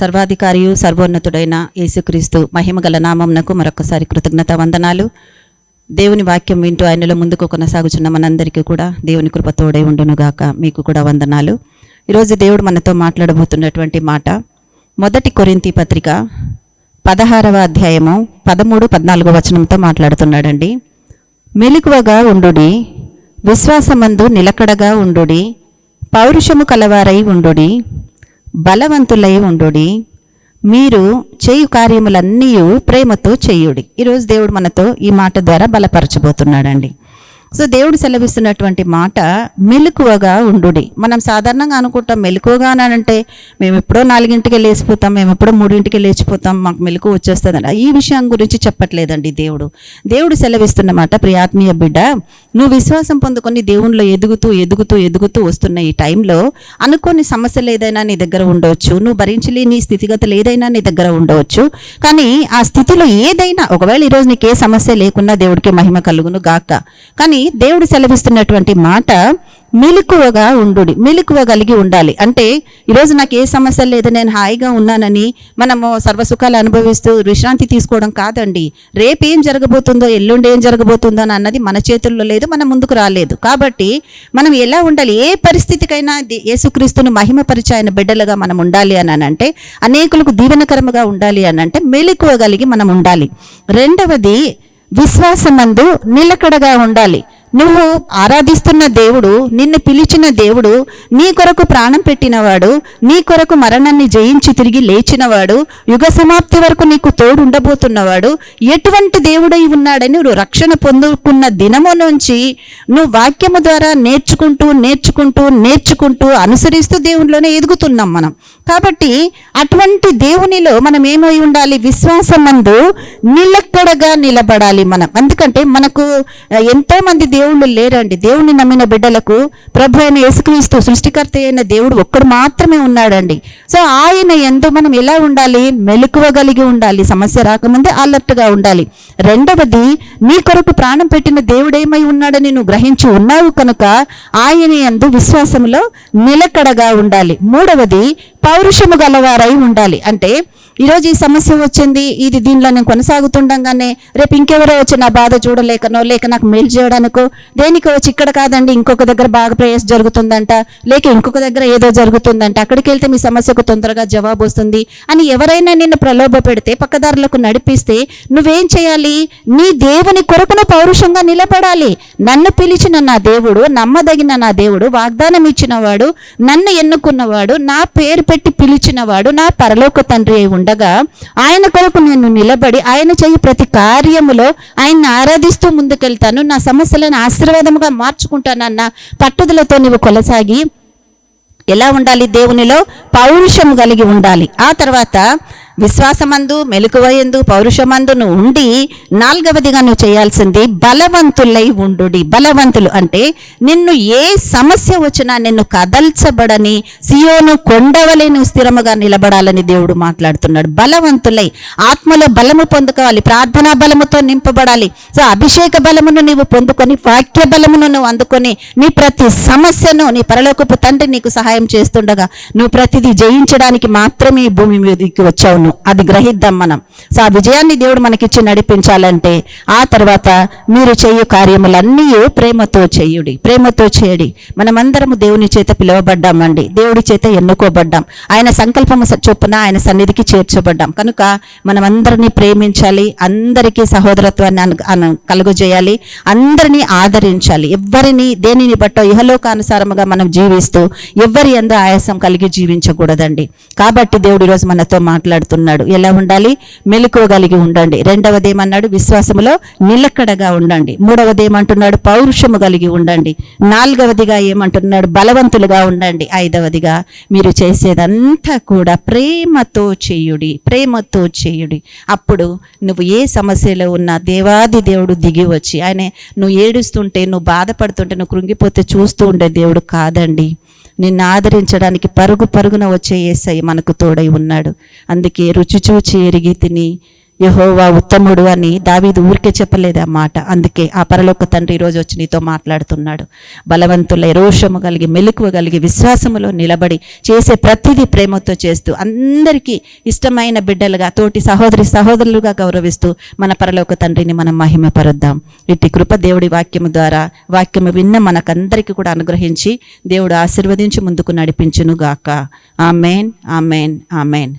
సర్వాధికారియు సర్వోన్నతుడైన యేసుక్రీస్తు మహిమగల నామంనకు మరొకసారి కృతజ్ఞత వందనాలు. దేవుని వాక్యం వింటూ ఆయనలో ముందుకు కొనసాగుచున్న మనందరికీ కూడా దేవుని కృపతోడై ఉండునుగాక. మీకు కూడా వందనాలు. ఈరోజు దేవుడు మనతో మాట్లాడబోతున్నటువంటి మాట మొదటి కొరింతి పత్రిక పదహారవ అధ్యాయము పదమూడు పద్నాలుగో వచనంతో మాట్లాడుతున్నాడండి. మెలకువగా ఉండుడి విశ్వాసమందు నిలకడగా ఉండుడి పౌరుషము కలవారై ఉండుడి బలవంతులై ఉండుడి. మీరు చేయు కార్యములన్నీ ప్రేమతో చేయుడి. ఈరోజు దేవుడు మనతో ఈ మాట ద్వారా బలపరచబోతున్నాడండి. సో దేవుడు సెలవిస్తున్నటువంటి మాట మెలకువగా ఉండుడి. మనం సాధారణంగా అనుకుంటాం మెలకువగా అంటే మేము ఎప్పుడో నాలుగింటికి లేచిపోతాం మేము ఎప్పుడో మూడింటికి లేచిపోతాం మాకు మెలకు వచ్చేస్తుందని ఈ విషయం గురించి చెప్పట్లేదండి దేవుడు. దేవుడు సెలవిస్తున్న మాట ప్రియాత్మీయ బిడ్డ నువ్వు విశ్వాసం పొందుకొని దేవునిలో ఎదుగుతూ ఎదుగుతూ ఎదుగుతూ వస్తున్న ఈ టైంలో అనుకోని సమస్యలు ఏదైనా నీ దగ్గర ఉండవచ్చు. నువ్వు భరించలేని స్థితిగతులు ఏదైనా నీ దగ్గర ఉండవచ్చు. కానీ ఆ స్థితిలో ఏదైనా ఒకవేళ ఈరోజు నీకు ఏ సమస్య లేకున్నా దేవుడికి మహిమ కలుగును గాక. కానీ దేవుడు సెలవిస్తున్నటువంటి మాట మెలకువగా ఉండుడి మెలకువ కలిగి ఉండాలి. అంటే ఈరోజు నాకు ఏ సమస్య లేదు నేను హాయిగా ఉన్నానని మనము సర్వసుఖాలు అనుభవిస్తూ విశ్రాంతి తీసుకోవడం కాదండి. రేపు ఏం జరగబోతుందో ఎల్లుండి ఏం జరగబోతుందో అన్నది మన చేతుల్లో లేదు మన ముందుకు రాలేదు. కాబట్టి మనం ఎలా ఉండాలి ఏ పరిస్థితికైనా ది- యేసుక్రీస్తును మహిమపరిచే ఆయన బిడ్డలుగా మనం ఉండాలి అని అంటే అనేకులకు దీవెనకరముగా ఉండాలి అని అంటే మెలకువ కలిగి మనం ఉండాలి. రెండవది విశ్వాసమందు నిలకడగా ఉండాలి. నువ్వు ఆరాధిస్తున్న దేవుడు నిన్ను పిలిచిన దేవుడు నీ కొరకు ప్రాణం పెట్టినవాడు నీ కొరకు మరణాన్ని జయించి తిరిగి లేచినవాడు యుగ సమాప్తి వరకు నీకు తోడు ఉండబోతున్నవాడు ఎటువంటి దేవుడై ఉన్నాడని నువ్వు రక్షణ పొందుకున్న దినము నుంచి నువ్వు వాక్యము ద్వారా నేర్చుకుంటూ నేర్చుకుంటూ నేర్చుకుంటూ అనుసరిస్తూ దేవునిలోనే ఎదుగుతున్నాం మనం. కాబట్టి అటువంటి దేవునిలో మనం ఏమై ఉండాలి విశ్వాసమందు నిలకడగా నిలబడాలి మనం. ఎందుకంటే మనకు ఎంతోమంది ఎంతో మంది దేవుళ్ళు లేరండి. దేవుని నమ్మిన బిడ్డలకు ప్రభు అయిన యేసుక్రీస్తు సృష్టికర్త అయిన దేవుడు ఒక్కడు మాత్రమే ఉన్నాడండి. సో ఆయన ఎందు మనం ఎలా ఉండాలి? మెలకువగలిగి ఉండాలి. సమస్య రాకముందే అలర్ట్గా ఉండాలి. రెండవది నీ కొరకు ప్రాణం పెట్టిన దేవుడేమై ఉన్నాడని నువ్వు గ్రహించి ఉన్నావు కనుక ఆయన ఎందు విశ్వాసంలో నిలకడగా ఉండాలి. మూడవది పౌరుషము గలవారై ఉండాలి. అంటే ఈరోజు ఈ సమస్య వచ్చింది ఇది దీనిలో నేను కొనసాగుతుండగానే రేపు ఇంకెవరో వచ్చి నా బాధ చూడలేకనో లేక నాకు మేలు చేయడానికో దేనికి వచ్చి ఇక్కడ కాదండి ఇంకొక దగ్గర బాగా ప్రయాస జరుగుతుందంట లేక ఇంకొక దగ్గర ఏదో జరుగుతుందంట అక్కడికి వెళ్తే మీ సమస్యకు తొందరగా జవాబు వస్తుంది అని ఎవరైనా నిన్ను ప్రలోభ పెడితే పక్కదారులకు నడిపిస్తే నువ్వేం చేయాలి? నీ దేవుని కొరకును పౌరుషంగా నిలబడాలి. నన్ను పిలిచిన నా దేవుడు నమ్మదగిన నా దేవుడు వాగ్దానం ఇచ్చినవాడు నన్ను ఎన్నుకున్నవాడు నా పేరు పెట్టి పిలిచినవాడు నా పరలోక తండ్రి అయి ఉండగా ఆయన కొరకు నేను నిలబడి ఆయన చేయి ప్రతి కార్యములో ఆయన్ని ఆరాధిస్తూ ముందుకెళ్తాను. నా సమస్యలను ఆశీర్వాదముగా మార్చుకుంటానన్న పట్టుదలతో నీవు కొనసాగి ఎలా ఉండాలి? దేవునిలో పౌరుషం కలిగి ఉండాలి. ఆ తర్వాత విశ్వాసమందు మెలకువయందు పౌరుషమందును ఉండి నాలుగవదిగా నువ్వు చేయాల్సింది బలవంతులై ఉండుడి బలవంతులు అంటే నిన్ను ఏ సమస్య వచ్చినా నిన్ను కదల్చబడని సియోను కొండవలే నువ్వు స్థిరముగా నిలబడాలని దేవుడు మాట్లాడుతున్నాడు. బలవంతులై ఆత్మలో బలము పొందుకోవాలి ప్రార్థనా బలముతో నింపబడాలి. సో అభిషేక బలమును నీవు పొందుకొని వాక్య బలమును నువ్వు అందుకొని నీ ప్రతి సమస్యను నీ పరలోకపు తండ్రి నీకు సహాయం చేస్తుండగా నువ్వు ప్రతిదీ జయించడానికి మాత్రమే ఈ భూమి మీదకి వచ్చావు. విజయాలను అది గ్రహిద్దాం మనం. సో ఆ విజయాన్ని దేవుడు మనకిచ్చి నడిపించాలంటే ఆ తర్వాత మీరు చేయు కార్యములన్నీ ప్రేమతో చేయుడి. ప్రేమతో చేయడి. మనమందరము దేవుని చేత పిలువబడ్డామండి. దేవుడి చేత ఎన్నుకోబడ్డాం. ఆయన సంకల్పము చొప్పున ఆయన సన్నిధికి చేర్చబడ్డాం. కనుక మనమందరినీ ప్రేమించాలి. అందరికీ సహోదరత్వాన్ని అను కలుగజేయాలి. అందరినీ ఆదరించాలి. ఎవరిని దేనిని బట్టో ఇహలోకానుసారముగా మనం జీవిస్తూ ఎవరి ఎందు ఆయాసం కలిగి జీవించకూడదండి. కాబట్టి దేవుడు ఈరోజు మనతో మాట్లాడుతూ చెప్తున్నాడు ఎలా ఉండాలి? మెలకువ కలిగి ఉండండి. రెండవది ఏమన్నాడు విశ్వాసములో నిలకడగా ఉండండి. మూడవది ఏమంటున్నాడు పౌరుషము కలిగి ఉండండి. నాలుగవదిగా ఏమంటున్నాడు? బలవంతులుగా ఉండండి. ఐదవదిగా మీరు చేసేదంతా కూడా ప్రేమతో చేయుడి. ప్రేమతో చేయుడి. అప్పుడు నువ్వు ఏ సమస్యలో ఉన్నా దేవాది దేవుడు దిగి వచ్చి ఆయన నువ్వు ఏడుస్తుంటే నువ్వు బాధపడుతుంటే నువ్వు కృంగిపోతే చూస్తూ ఉండే దేవుడు కాదండి. నిన్ను ఆదరించడానికి పరుగు పరుగున వచ్చే ఏసై మనకు తోడై ఉన్నాడు. అందుకే రుచి చూచి ఎరిగి తిని యహోవా ఉత్తముడు అని దావీదు ఊరికే చెప్పలేదు ఆ మాట. అందుకే ఆ పరలోక తండ్రి ఈరోజు వచ్చి నీతో మాట్లాడుతున్నాడు. బలవంతుల రోషము కలిగి మెలకువ కలిగి విశ్వాసములో నిలబడి చేసే ప్రతిదీ ప్రేమతో చేస్తూ అందరికీ ఇష్టమైన బిడ్డలుగా తోటి సహోదరి సహోదరులుగా గౌరవిస్తూ మన పరలోక తండ్రిని మనం మహిమపరుద్దాం. ఇట్టి కృప దేవుడి వాక్యము ద్వారా వాక్యము విన్న మనకందరికీ కూడా అనుగ్రహించి దేవుడు ఆశీర్వదించి ముందుకు నడిపించును గాక ఆమెన్ ఆమెన్ ఆమెన్.